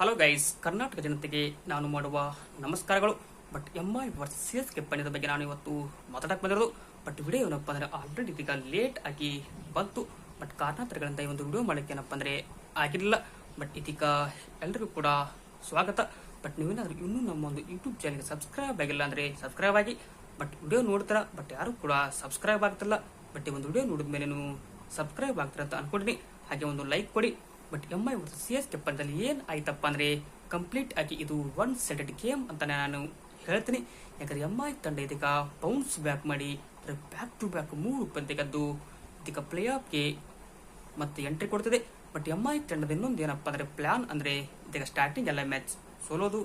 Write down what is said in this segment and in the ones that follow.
Hello guys Karnataka ಜನತೆಗೆ ನಾನು ಮಾಡುವ ನಮಸ್ಕಾರಗಳು. But M I versus K ಪಂದ್ಯದ ಬಗ್ಗೆ ನಾನು ಇವತ್ತು ಮಾತಾಡಕ್ ಬಂದಿರೋದು. ಬಟ್ ವಿಡಿಯೋ ಏನಪ್ಪ ಅಂದ್ರೆ ಆಲ್ರೆಡಿ ಇದೀಗ ಲೇಟ್ ಆಗಿ ಬಂತು. ಬಟ್ ಕಾರಣಾಂತರಗಳಿಂದ ಈ ಒಂದು ವಿಡಿಯೋ ಮಾಡೋಕ್ಕೆ ಏನಪ್ಪ ಅಂದರೆ ಆಗಿರಲಿಲ್ಲ. ಬಟ್ ಇದೀಗ ಎಲ್ರಿಗೂ ಕೂಡ ಸ್ವಾಗತ. ಬಟ್ ನೀವೇನಾದರೂ ಇನ್ನೂ ನಮ್ಮ ಒಂದು ಯೂಟ್ಯೂಬ್ ಚಾನಲ್ಗೆ ಸಬ್ಸ್ಕ್ರೈಬ್ ಆಗಿಲ್ಲ ಅಂದ್ರೆ ಸಬ್ಸ್ಕ್ರೈಬ್ ಆಗಿ. ಬಟ್ ವಿಡಿಯೋ ನೋಡ್ತಾರ? ಬಟ್ ಯಾರು ಕೂಡ ಸಬ್ಸ್ಕ್ರೈಬ್ ಆಗ್ತಿಲ್ಲ. ಬಟ್ ಈ ಒಂದು ವಿಡಿಯೋ ನೋಡಿದ ಮೇಲೆ ನೀವು ಸಬ್ಸ್ಕ್ರೈಬ್ ಆಗ್ತೀರ ಅಂತ ಅನ್ಕೊಂಡಿನಿ ಹಾಗೆ ಒಂದು ಲೈಕ್ ಕೊಡಿ. But M I versus C S K ಪಂದ್ಯದಲ್ಲಿ ಏನ್ ಆಯ್ತಪ್ಪ ಅಂದ್ರೆ ಕಂಪ್ಲೀಟ್ ಆಗಿ ಇದು ಒನ್ ಸೆಟೆಡ್ ಗೇಮ್ ಅಂತ ನಾನು ಹೇಳ್ತೀನಿ. ಯಾಕಂದ್ರೆ ಎಂ ಐ ತಂಡ ಇದೀಗ ಬೌನ್ಸ್ ಬ್ಯಾಕ್ ಮಾಡಿ ಬ್ಯಾಕ್ ಟು ಬ್ಯಾಕ್ ಮೂರು ಪಂದ್ಯ ಗೆದ್ದು ಇದೀಗ ಪ್ಲೇ ಆಫ್ಗೆ ಮತ್ತೆ ಎಂಟ್ರಿ ಕೊಡ್ತಿದೆ. ಬಟ್ ಎಂ ಐ ತಂಡದ ಇನ್ನೊಂದು ಏನಪ್ಪ ಅಂದ್ರೆ ಪ್ಲಾನ್ ಅಂದ್ರೆ ಇದೀಗ ಸ್ಟಾರ್ಟಿಂಗ್ ಎಲ್ಲ ಮ್ಯಾಚ್ ಸೋಲೋದು.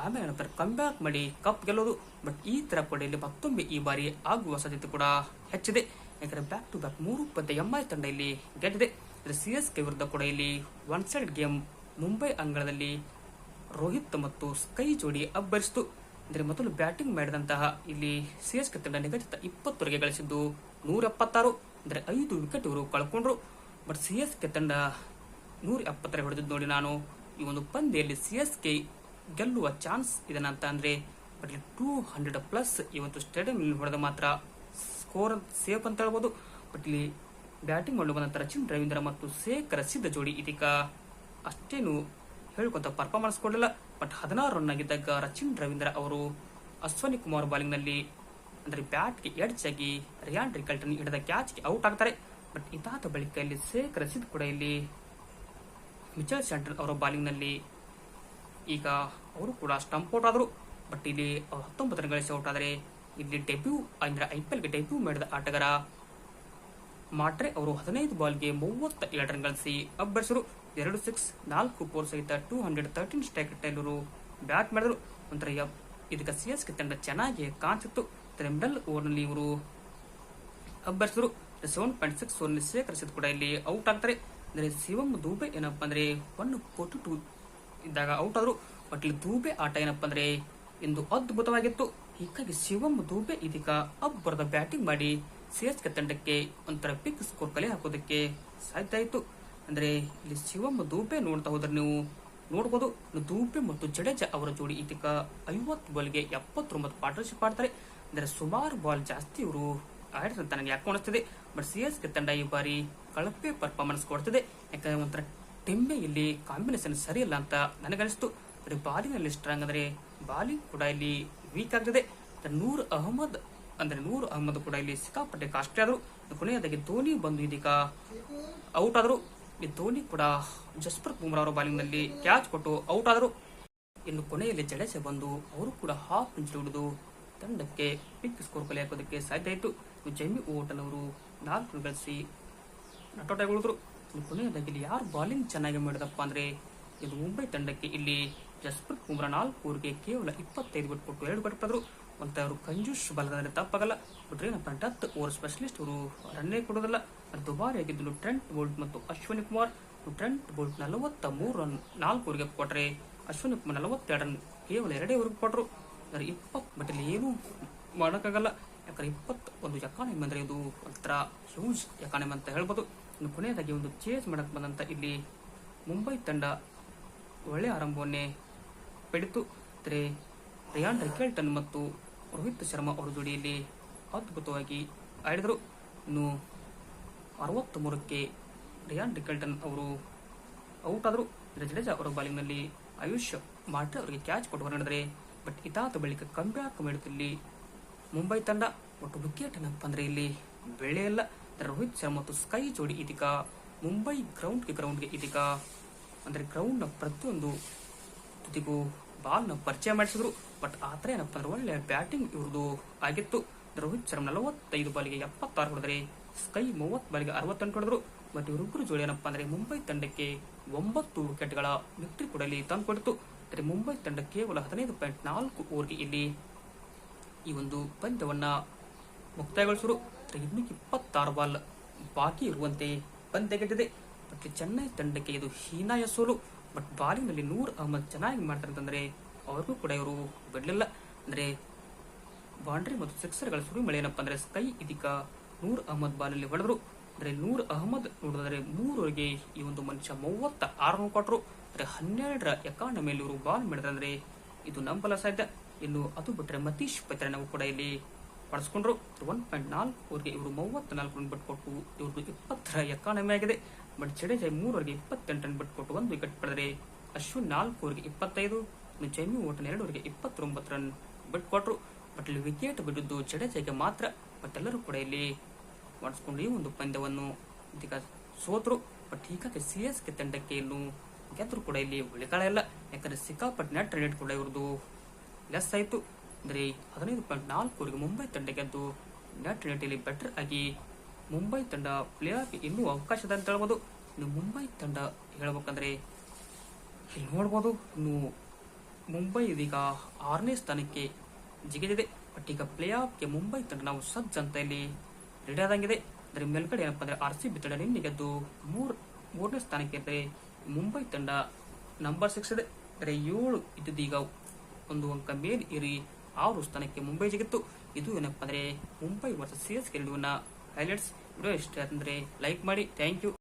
ಆಮೇಲೆ ಏನಂತಾರೆ ಕಮ್ ಬ್ಯಾಕ್ ಮಾಡಿ ಕಪ್ ಗೆಲ್ಲೋದು. ಬಟ್ ಈ ತರ ಪಡೆಯಲ್ಲಿ ಇಲ್ಲಿ ಮತ್ತೊಮ್ಮೆ ಈ ಬಾರಿ ಆಗುವ ಸಾಧ್ಯತೆ ಕೂಡ ಹೆಚ್ಚಿದೆ. ಯಾಕಂದ್ರೆ ಬ್ಯಾಕ್ ಟು ಬ್ಯಾಕ್ ಮೂರು ಪಂದ್ಯ ಎಂ ಐ ತಂಡ ಇಲ್ಲಿ ಗೆದ್ದಿದೆ. ಸಿ ಎಸ್ ಕೆ ವಿರುದ್ಧ ಕೂಡ ಇಲ್ಲಿ ಒನ್ ಸೈಡ್ ಗೇಮ್ ಮುಂಬೈ ಅಂಗಳದಲ್ಲಿ ರೋಹಿತ್ ಮತ್ತು ಸ್ಕೈ ಜೋಡಿ ಅಬ್ಬರಿಸಿತು. ಅಂದರೆ ಮೊದಲು ಬ್ಯಾಟಿಂಗ್ ಮಾಡಿದಂತಹ ಇಲ್ಲಿ ಸಿ ಎಸ್ ಕೆ ತಂಡ ನಿಗದಿತ ಇಪ್ಪತ್ತುವರೆಗೆ ಗಳಿಸಿದ್ದು ನೂರ ಎಪ್ಪತ್ತಾರು ಅಂದರೆ ಐದು ವಿಕೆಟ್ ಇವರು ಕಳ್ಕೊಂಡ್ರು. ಬಟ್ ಸಿ ಎಸ್ ಕೆ ತಂಡ ನೂರ ಎಪ್ಪತ್ತರ ಹೊಡೆದಿದ್ದು ನೋಡಿ ನಾನು. ಈ ಒಂದು ಪಂದ್ಯದಲ್ಲಿ ಸಿ ಎಸ್ ಕೆ ಗೆಲ್ಲುವ ಚಾನ್ಸ್ ಇದನ್ನಂತ ಅಂದರೆ ಬಟ್ ಟೂ ಹಂಡ್ರೆಡ್ ಪ್ಲಸ್ ಇವತ್ತು ಸ್ಟೇಡಿಯಂ ಹೊಡೆದ ಮಾತ್ರ ಸ್ಕೋರ್ ಸೇಫ್ ಅಂತ ಹೇಳ್ಬೋದು. ಬಟ್ ಇಲ್ಲಿ ಬ್ಯಾಟಿಂಗ್ ಮಾಡಲು ಬಂದಂತ ರಚಿನ್ ರವೀಂದ್ರ ಮತ್ತು ಶೇಖ್ ಸಿದ್ಧ ಜೋಡಿ ಇದೀಗ. ಅಷ್ಟೇನು ಹೇಳ್ಕೊಂತ ಪರ್ಫಾರ್ಮೆನ್ಸ್ ಕೊಡಲಿಲ್ಲ. ಬಟ್ ಹದಿನಾರು ರನ್ ಆಗಿದ್ದಾಗ ರಚಿನ್ ರವೀಂದ್ರ ಅವರು ಅಶ್ವನಿ ಕುಮಾರ್ ಬಾಲಿಂಗ್ನಲ್ಲಿ ಅಂದ್ರೆ ಬ್ಯಾಟ್ಗೆ ಎಡ್ಜ್ ಆಗಿ ರಿಯಾನ್ ರಿಕಲ್ಟನ್ ಹಿಡಿದ ಕ್ಯಾಚ್ಗೆ ಔಟ್ ಆಗ್ತಾರೆ. ಬಟ್ ಇದಾದ ಬಳಿಕ ಇಲ್ಲಿ ಶೇಖ್ ಸಿದ್ ಕೂಡ ಇಲ್ಲಿ ಮಿಚಲ್ ಸೆಂಟರ್ ಅವರ ಬಾಲಿಂಗ್ನಲ್ಲಿ ಈಗ ಅವರು ಕೂಡ ಸ್ಟಂಪ್ ಔಟ್ ಆದರು. ಬಟ್ ಇಲ್ಲಿ ಅವ್ರು ಹತ್ತೊಂಬತ್ತು ರನ್ ಗಳಿಸಿ ಔಟ್ ಆದರೆ ಇಲ್ಲಿ ಡೆಬ್ಯೂ ಅಂದ್ರೆ ಐ ಪಿ ಎಲ್ಗೆ ಡೆಬ್ಯೂ ಮಾಡಿದ ಆಟಗಾರ ಮಾಟ್ರೆ ಅವರು ಹದಿನೈದು ಬಾಲ್ಗೆ ಮೂವತ್ತ ಎರಡು ರನ್ ಗಳಿಸಿ ಅಬ್ಬರಿಸರು ಎರಡು ಸಿಕ್ಸ್, ನಾಲ್ಕು ಫೋರ್ ಸಹಿತ ಟೂ ಹಂಡ್ರೆಡ್ ತರ್ಟೀನ್ ಸ್ಟ್ರೈಕ್ ಟೈಲರು ಬ್ಯಾಟ್ ಮಾಡಿದ್ರು. ಒಂಥರ ಇದಕ್ಕೆ ಸಿ ಎಸ್ ಕೆ ತಂಡ ಚೆನ್ನಾಗಿ ಕಾಣಿಸಿತ್ತು. ತ್ರೆಂಬಲ್ ಓವರ್ನಲ್ಲಿ ಇವರು ಅಬ್ಬರಿಸಿದ್ರು ಸೆವೆನ್ ಪಾಯಿಂಟ್ ಸಿಕ್ಸ್ ಓವರ್ನಲ್ಲಿ ಶೇಖರಿಸಿದ ಕೂಡ ಇಲ್ಲಿ ಔಟ್ ಆಗ್ತಾರೆ. ಅಂದರೆ ಶಿವಮ್ ದೂಬೆ ಏನಪ್ಪ ಅಂದರೆ ಒನ್ ಫೋರ್ಟಿ ಟೂ ಇದ್ದಾಗ ಔಟ್ ಆದರು. ಬಟ್ ಇಲ್ಲಿ ದೂಬೆ ಆಟ ಏನಪ್ಪ ಅಂದರೆ ಇಂದು ಅದ್ಭುತವಾಗಿತ್ತು. ಹೀಗಾಗಿ ಶಿವಮ್ ದೂಬೆ ಇದೀಗ ಅಬ್ಬರದ ಬ್ಯಾಟಿಂಗ್ ಮಾಡಿ ಸಿಎಸ್ಕೆ ತಂಡಕ್ಕೆ ಒಂಥರ ಪಿಕ್ ಸ್ಕೋರ್ ಕಲೆ ಹಾಕೋದಕ್ಕೆ ಸಾಧ್ಯ ಆಯಿತು ಅಂದರೆ ಇಲ್ಲಿ ಶಿವಮ್ಮ ದೂಬೆ ನೋಡ್ತಾ ಹೋದ್ರೆ ನೀವು ನೋಡ್ಬೋದು. ದೂಪೆ ದೂಬೆ ಮತ್ತು ಜಡೇಜಾ ಅವರ ಜೋಡಿ ಇದೀಗ ಐವತ್ತು ಬಾಲ್ಗೆ ಎಪ್ಪತ್ತೊಂಬತ್ತು ಪಾರ್ಟ್ನರ್ಶಿಪ್ ಆಡ್ತಾರೆ ಅಂದರೆ ಸುಮಾರು ಬಾಲ್ ಜಾಸ್ತಿ ಇವರು ಅಂತ ನನಗೆ ಯಾಕೆ ಕಾಣಿಸ್ತಿದೆ. ಬಟ್ ಸಿ ಎಸ್ ಕೆ ತಂಡ ಈ ಬಾರಿ ಕಳಪೆ ಪರ್ಫಾರ್ಮೆನ್ಸ್ ಕೊಡ್ತಿದೆ. ಯಾಕಂದ್ರೆ ಒಂಥರ ಟೆಮ್ಮೆ ಇಲ್ಲಿ ಕಾಂಬಿನೇಷನ್ ಸರಿಯಿಲ್ಲ ಅಂತ ನನಗನಿಸ್ತು ಬರೀ ಬಾಲಿಂಗ್ ಅಲ್ಲಿ ಸ್ಟ್ರಾಂಗ್ ಅಂದರೆ ಬಾಲಿಂಗ್ ಕೂಡ ಇಲ್ಲಿ ವೀಕ್ ಆಗ್ತದೆ. ನೂರ್ ಅಹಮದ್ ಅಂದ್ರೆ ನೂರ್ ಅಹಮದ್ ಕೂಡ ಇಲ್ಲಿ ಸಿಕ್ಕಾಪಟ್ಟೆ ಕಾಸ್ಟ್ಲಿ ಆದ್ರು. ಕೊನೆಯದಾಗಿ ಧೋನಿ ಬಂದು ಇದೀಗ ಔಟ್ ಆದ್ರು. ಈ ಧೋನಿ ಕೂಡ ಜಸ್ಪ್ರೀತ್ ಬುಮ್ರಾ ಅವರ ಬಾಲಿಂಗ್ನಲ್ಲಿ ಕ್ಯಾಚ್ ಕೊಟ್ಟು ಔಟ್ ಆದ್ರು. ಇನ್ನು ಕೊನೆಯಲ್ಲಿ ಜಡೇಜಾ ಬಂದು ಅವರು ಕೂಡ ಹಾಫ್ ಇಂಚ್ ಹಿಡಿದು ತಂಡಕ್ಕೆ ಪಿಕ್ ಸ್ಕೋರ್ ಕಲೆ ಹಾಕೋದಕ್ಕೆ ಸಾಧ್ಯ ಆಯಿತು. ಜೈಮಿ ಓಟನ್ ಅವರು ನಾಲ್ಕು ಗಳಿಸಿ ನಟೋಟ ಇನ್ನು ಕೊನೆಯದಾಗಿ ಇಲ್ಲಿ ಯಾರು ಬಾಲಿಂಗ್ ಚೆನ್ನಾಗಿ ಮಾಡಿದಪ್ಪ ಅಂದ್ರೆ ಇದು ಮುಂಬೈ ತಂಡಕ್ಕೆ ಇಲ್ಲಿ ಜಸ್ಪ್ರೀತ್ ಬುಮ್ರಾ ನಾಲ್ಕು ಓವರ್ಗೆ ಕೇವಲ ಇಪ್ಪತ್ತೈದು ಬಿಟ್ಟು ಕೊಟ್ಟು ಎರಡು ಪಡೆದ್ರು ಅಂತ ಅವರು ಕಂಜೂಸ್ ಬಲದಲ್ಲಿ ತಪ್ಪಾಗಲ್ಲ. ಬಟ್ ಏನಪ್ಪ ಟತ್ ಓವರ್ ಸ್ಪೆಷಲಿಸ್ಟ್ ಅವರು ರನ್ನೇ ಕೊಡೋದಿಲ್ಲ. ಅದು ದುಬಾರಿ ಆಗಿದ್ದು ಟ್ರೆಂಟ್ ಬೋಲ್ಟ್ ಮತ್ತು ಅಶ್ವಿನಿ ಕುಮಾರ್. ಟ್ರೆಂಟ್ ಬೋಲ್ಟ್ ನಲವತ್ತ ಮೂರು ರನ್ ನಾಲ್ಕು ಓವರ್ಗೆ ಕೊಟ್ಟರೆ ಅಶ್ವಿನಿ ಕುಮಾರ್ ನಲವತ್ತೆರಡು ರನ್ ಕೇವಲ ಎರಡೇ ಓವರ್ಗೆ ಕೊಟ್ಟರು ಅಂದ್ರೆ ಇಪ್ಪತ್ತು ಬಟ್ ಇಲ್ಲಿ ಏನೂ ಮಾಡೋಕ್ಕಾಗಲ್ಲ. ಯಾಕಂದ್ರೆ ಇಪ್ಪತ್ತು ಒಂದು ಎಕಾನಮಿ ಅಂದ್ರೆ ಇದು ಒಂಥರ ಹ್ಯೂಜ್ ಎಕಾನಮಿ ಅಂತ ಹೇಳ್ಬೋದು. ಇನ್ನು ಕೊನೆಯದಾಗಿ ಒಂದು ಚೇಸ್ ಮಾಡಕ್ಕೆ ಬಂದಂತ ಇಲ್ಲಿ ಮುಂಬೈ ತಂಡ ಒಳ್ಳೆಯ ಆರಂಭವನ್ನೇ ಪಡಿತು ಅಂದರೆ ರಿಯಾನ್ ರಿಕೆಲ್ಟನ್ ಮತ್ತು ರೋಹಿತ್ ಶರ್ಮಾ ಅವರ ಜೋಡಿಯಲ್ಲಿ ಅದ್ಭುತವಾಗಿ ಆಡಿದರು. ಇನ್ನು ಅರವತ್ತ್ ಮೂರಕ್ಕೆ ರಿಯಾನ್ ಡಿಕಲ್ಟನ್ ಅವರು ಔಟ್ ಆದರು. ಜಡೇಜಾ ಅವರ ಬಾಲಿಂಗ್ನಲ್ಲಿ ಆಯುಷ್ ಮಾಟ್ರೆ ಅವರಿಗೆ ಕ್ಯಾಚ್ ಕೊಟ್ಟು ನಡೆದರೆ ಬಟ್ ಇದಾದ ಬಳಿಕ ಕಂಬ್ಯಾಕ್ ಮಾಡುತ್ತಿಲ್ಲಿ ಮುಂಬೈ ತಂಡ. ಒಟ್ಟು ವಿಕೆಟ್ ಏನಪ್ಪ ಅಂದರೆ ಇಲ್ಲಿ ಬೆಳೆಯಲ್ಲ ರೋಹಿತ್ ಶರ್ಮಾ ಮತ್ತು ಸ್ಕೈ ಜೋಡಿ ಇದೀಗ, ಮುಂಬೈ ಗ್ರೌಂಡ್ಗೆ ಗ್ರೌಂಡ್ಗೆ ಇದೀಗ, ಅಂದರೆ ಗ್ರೌಂಡ್ನ ಪ್ರತಿಯೊಂದು ತುದಿಗೂ ಬಾಲ್ನ ಪರಿಚಯ ಮಾಡಿಸಿದ್ರು. ಬಟ್ ಆತರ ಏನಪ್ಪ ಅಂದ್ರೆ ಒಳ್ಳೆ ಬ್ಯಾಟಿಂಗ್ ಇವ್ರದ್ದು ಆಗಿತ್ತು. ರೋಹಿತ್ ಶರ್ಮ ನಲವತ್ತೈದು ಬಾಲಿಗೆ ಎಪ್ಪತ್ತಾರು ಹೊಡೆದ್ರೆ ಸ್ಕೈ ಮೂವತ್ತು ಬಾಲಿಗೆ ಅರವತ್ತೆಂಟು ಹೊಡೆದ್ರು. ಬಟ್ ಇವರಿಬ್ಬರು ಜೋಡಿ ಏನಪ್ಪ ಅಂದ್ರೆ ಮುಂಬೈ ತಂಡಕ್ಕೆ ಒಂಬತ್ತು ವಿಕೆಟ್ಗಳ ವಿಕ್ಟರಿ ಕೊಡಲಿ ತಂದುಕೊಡ್ತು ಆದರೆ ಮುಂಬೈ ತಂಡ ಕೇವಲ ಹದಿನೈದು ಪಾಯಿಂಟ್ ನಾಲ್ಕು ಓವರ್ಗೆ ಇಲ್ಲಿ ಈ ಒಂದು ಪಂದ್ಯವನ್ನ ಮುಕ್ತಾಯಗೊಳಿಸಿದ್ರು. ಇನ್ನೂ ಇಪ್ಪತ್ತಾರು ಬಾಲ್ ಬಾಕಿ ಇರುವಂತೆ ಪಂದ್ಯ ಗೆದ್ದಿದೆ. ಬಟ್ ಚೆನ್ನೈ ತಂಡಕ್ಕೆ ಇದು ಹೀನಾಯ ಸೋಲು. ಬಟ್ ಬಾಲಿಂಗ್ನಲ್ಲಿ ನೂರ್ ಅಹಮದ್ ಚೆನ್ನಾಗಿ ಮಾಡ್ತಾರೆ ಅಂತಂದ್ರೆ ಅವ್ರಿಗೂ ಕೂಡ ಇವರು ಬಿಡಲಿಲ್ಲ. ಅಂದ್ರೆ ಬೌಂಡ್ರಿ ಮತ್ತು ಸಿಕ್ಸರ್ಗಳ ಸುರಿಮಳೆ ಏನಪ್ಪ ಅಂದ್ರೆ ಸ್ಕೈ ಇದೀಗ ನೂರ್ ಅಹಮದ್ ಬಾಲಲ್ಲಿ ಹೊಡೆದ್ರು. ಅಂದ್ರೆ ನೂರ್ ಅಹಮದ್ ನೋಡಿದ್ರೆ ಮೂರವರೆಗೆ ಈ ಒಂದು ಮನುಷ್ಯ ಮೂವತ್ತ ಆರು ಕೊಟ್ಟರು ಅಂದ್ರೆ ಹನ್ನೆರಡರ ಎಕಾನಮಿಯಲ್ಲಿ ಇವರು ಬಾಲ್ ಮಾಡಿದ್ರೆ ಅಂದ್ರೆ ಇದು ನಂಬಲ ಸಾಧ್ಯ. ಇನ್ನು ಅದು ಬಿಟ್ರೆ ಮತೀಶ್ ಪತ್ರನವು ಕೂಡ ಇಲ್ಲಿ ಪಡಿಸ್ಕೊಂಡ್ರು. ಒನ್ ಪಾಯಿಂಟ್ ನಾಲ್ಕು ಇವರು ಮೂವತ್ತ ನಾಲ್ಕು ರನ್ ಬಿಟ್ಕೊಟ್ಟು ಇವ್ರದ್ದು ಇಪ್ಪತ್ತರ ಎಕಾನಮಿ ಆಗಿದೆ. ಬಟ್ ಜಡೇಜಾ ಮೂರವರೆಗೆ ಇಪ್ಪತ್ತೆಂಟು ರನ್ ಬಿಟ್ಕೊಟ್ಟು ಒಂದು ವಿಕೆಟ್ ಪಡೆದರೆ ಅಶ್ವಿನ್ ನಾಲ್ಕು ಓವರ್ಗೆ ಇಪ್ಪತ್ತೈದು ಜೈಮಿ ಓಟನ್ ಎರಡುವರೆಗೆ ಇಪ್ಪತ್ತೊಂಬತ್ತು ರನ್ ಬಿಟ್ಕೊಟ್ರು. ಬಟ್ ಇಲ್ಲಿ ವಿಕೆಟ್ ಬಿಟ್ಟಿದ್ದು ಜಡೇಜಾಗೆ ಮಾತ್ರ. ಮತ್ತೆಲ್ಲರೂ ಕೂಡ ಇಲ್ಲಿ ಮಾಡಿಸ್ಕೊಂಡು ಈ ಒಂದು ಪಂದ್ಯವನ್ನು ಇದೀಗ ಸೋತರು. ಬಟ್ ಹೀಗಾಗಿ ಸಿ ಎಸ್ ಕೆ ತಂಡಕ್ಕೆ ಇನ್ನು ಗೆದ್ರು ಕೂಡ ಇಲ್ಲಿ ಉಳಿಕಾಳ ಇಲ್ಲ. ಯಾಕಂದ್ರೆ ಸಿಕ್ಕಾಪಟ್ಟೆ ನೆಟ್ ರೇಟ್ ಕೂಡ ಇವ್ರದ್ದು ಲೆಸ್ ಆಯಿತು. ಅಂದರೆ ಹದಿನೈದು ಪಾಯಿಂಟ್ ನಾಲ್ಕುವರೆಗೆ ಮುಂಬೈ ತಂಡ ಗೆದ್ದು ನೆಟ್ ಇಲ್ಲಿ ಬೆಟರ್ ಆಗಿ ಮುಂಬೈ ತಂಡ ಪ್ಲೇ ಆಫ್ ಇನ್ನೂ ಇದೆ ಅಂತ ಹೇಳ್ಬೋದು ಇನ್ನು ಮುಂಬೈ ತಂಡ ಹೇಳ್ಬೇಕಂದ್ರೆ ಇಲ್ಲಿ ನೋಡ್ಬೋದು, ಇನ್ನು ಮುಂಬೈ ಇದೀಗ ಆರನೇ ಸ್ಥಾನಕ್ಕೆ ಜಿಗಿದಿದೆ. ಬಟ್ ಈಗ ಪ್ಲೇ ಆಫ್ಗೆ ಮುಂಬೈ ತಂಡ ನಾವು ಸಜ್ಜ ಅಂತ ಇಲ್ಲಿ ರೆಡಿ ಆದಂಗಿದೆ. ಅದರ ಮೇಲ್ಗಡೆ ಏನಪ್ಪ ಅಂದರೆ ಆರ್ ಸಿ ಬಿ ತಂಡ ನಿನ್ನೆ ಗೆದ್ದು ಮೂರು, ಮೂರನೇ ಸ್ಥಾನಕ್ಕೆ ಇದ್ದರೆ ಮುಂಬೈ ತಂಡ ನಂಬರ್ ಸಿಕ್ಸ್ ಇದೆ. ಅಂದರೆ ಏಳು ಈಗ ಒಂದು ಅಂಕ ಮೇಲೆ ಇರಿ ಆರು ಸ್ಥಾನಕ್ಕೆ ಮುಂಬೈ ಜಿಗಿತ್ತು. ಇದು ಏನಪ್ಪ ಅಂದರೆ ಮುಂಬೈ ವರ್ಸಸ್ ಸಿ ಎಸ್ಗೆ ಹೈಲೈಟ್ಸ್. ವಿಡಿಯೋ ಇಷ್ಟ. ಅಂದ್ರೆ ಲೈಕ್ ಮಾಡಿ. Thank you.